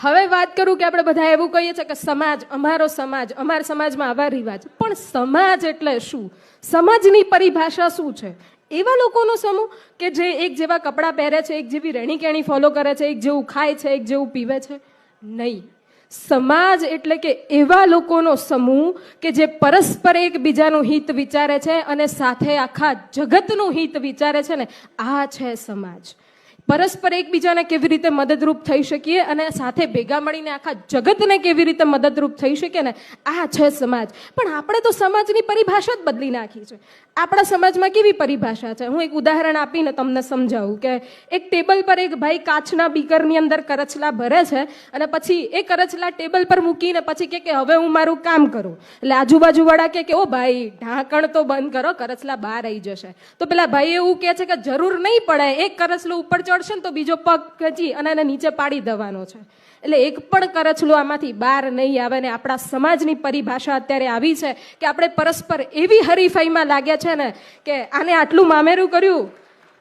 હવે વાત કરું કે આપણે બધા એવું કહીએ છીએ કે સમાજ, અમારો સમાજ, અમારા સમાજમાં આવા રિવાજ. પણ સમાજ એટલે શું? સમાજની પરિભાષા શું છે? એવા લોકોનો સમૂહ કે જે એક જેવા કપડાં પહેરે છે, એક જેવી રહેણી કેણી ફોલો કરે છે, એક જેવું ખાય છે, એક જેવું પીવે છે? નહીં. સમાજ એટલે કે એવા લોકોનો સમૂહ કે જે પરસ્પર એકબીજાનું હિત વિચારે છે અને સાથે આખા જગતનું હિત વિચારે છે ને, આ છે સમાજ. પરસ્પર એકબીજાને કેવી રીતે મદદરૂપ થઈ શકીએ અને સાથે ભેગા મળીને આખા જગતને કેવી રીતે મદદરૂપ થઈ શકીએ ને આ છે સમાજ. પણ આપણે તો સમાજની પરિભાષા જ બદલી નાખી છે. આપણા સમાજમાં કેવી પરિભાષા છે? હું એક ઉદાહરણ આપીને તમને સમજાવું કે એક ટેબલ પર એક ભાઈ કાચના બીકરની અંદર કરચલા ભરે છે અને પછી એ કરચલા ટેબલ પર મૂકીને પછી કે કે હવે હું મારું કામ કરું. એટલે આજુબાજુવાળા કે કે, ઓ ભાઈ, ઢાંકણ તો બંધ કરો, કરચલા બહાર આવી જશે. તો પેલા ભાઈ એવું કહે છે કે જરૂર નહીં પડે એક કરચલો ઉપર ચડશે ને તો બીજો પગ ખેંચી અને એને નીચે પાડી દેવાનો છે. એટલે એક પણ કરછલું આમાંથી બહાર નહીં આવે ને આપણા સમાજની પરિભાષા અત્યારે આવી છે કે આપણે પરસ્પર એવી હરીફાઈમાં લાગ્યા છે ને કે આને આટલું મામેરું કર્યું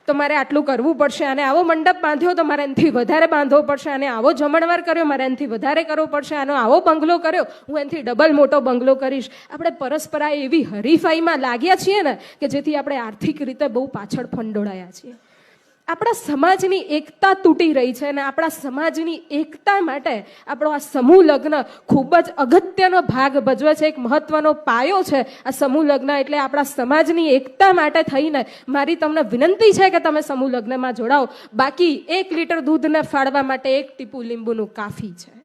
તો મારે આટલું કરવું પડશે. અને આવો મંડપ બાંધ્યો તો મારે એનાથી વધારે બાંધવો પડશે. અને આવો જમણવાર કર્યો મારે એનાથી વધારે કરવો પડશે. આનો આવો બંગલો કર્યો, હું એનાથી ડબલ મોટો બંગલો કરીશ. આપણે પરસ્પર એવી હરીફાઈમાં લાગ્યા છીએ ને કે જેથી આપણે આર્થિક રીતે બહુ પાછળ ફંડોળાયા છીએ. આપણા સમાજની એકતા તૂટી રહી છે અને આપણા સમાજની એકતા માટે આપણો આ સમૂહ લગ્ન ખૂબ જ અગત્યનો ભાગ ભજવે છે, એક મહત્વનો પાયો છે આ સમૂહ લગ્ન એટલે આપણા સમાજની એકતા માટે થઈને. મારી તમને વિનંતી છે કે તમે સમૂહ લગ્નમાં જોડાઓ. બાકી એક લીટર દૂધને ફાળવા માટે એક ટીપું લીંબુનું કાફી છે.